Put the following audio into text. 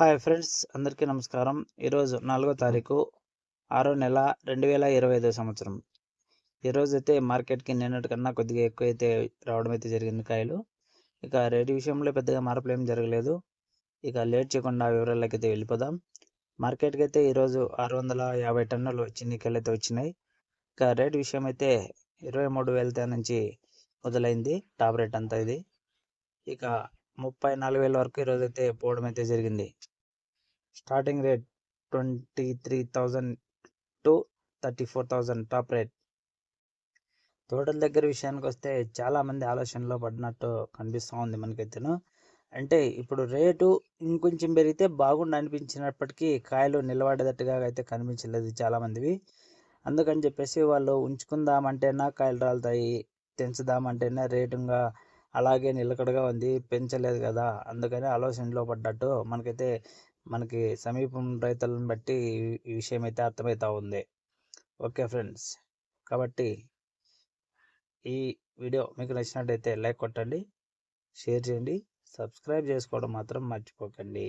Hi friends అందరికీ నమస్కారం. ఈరోజు నాలుగో తారీఖు ఆరో నెల రెండు వేల ఇరవై ఐదో సంవత్సరం. ఈరోజు అయితే మార్కెట్కి నిన్నటి కన్నా కొద్దిగా ఎక్కువ అయితే రావడం అయితే జరిగింది కాయలు. ఇక రేటు విషయంలో పెద్దగా మార్పులు ఏం జరగలేదు. ఇక లేట్ చేయకుండా వివరాల్లోకి అయితే వెళ్ళిపోదాం. మార్కెట్కి అయితే ఈరోజు ఆరు వందల యాభై టన్నులు చిన్నికాయలు అయితే వచ్చినాయి. ఇక రేటు విషయం అయితే ఇరవై మూడు వేలతో నుంచి మొదలైంది టాప్ రేట్ అంతా ఇది. ఇక ముప్పై నాలుగు వేల వరకు ఈరోజు అయితే పోవడం అయితే జరిగింది. Starting rate twenty three thousand to thirty four thousand top rate. తోటల దగ్గర విషయానికి వస్తే చాలామంది ఆలోచనలో పడినట్టు కనిపిస్తూ ఉంది మనకైతేను. అంటే ఇప్పుడు రేటు ఇంకొంచెం పెరిగితే బాగుండి అనిపించినప్పటికీ కాయలు నిలబడేటట్టుగా అయితే కనిపించలేదు చాలామందివి. అందుకని చెప్పేసి వాళ్ళు ఉంచుకుందామంటేనా కాయలు రాలుతాయి తెంచుదామంటేనే రేటుగా అలాగే నిలకడగా ఉంది పెంచలేదు కదా. అందుకని ఆలోచనలో పడ్డట్టు మనకైతే మనకి సమీపం రైతులను బట్టి ఈ విషయం అయితే అర్థమవుతూ ఉంది. Okay friends. కాబట్టి ఈ వీడియో మీకు నచ్చినట్టయితే లైక్ కొట్టండి షేర్ చేయండి సబ్స్క్రైబ్ చేసుకోవడం మాత్రం మర్చిపోకండి.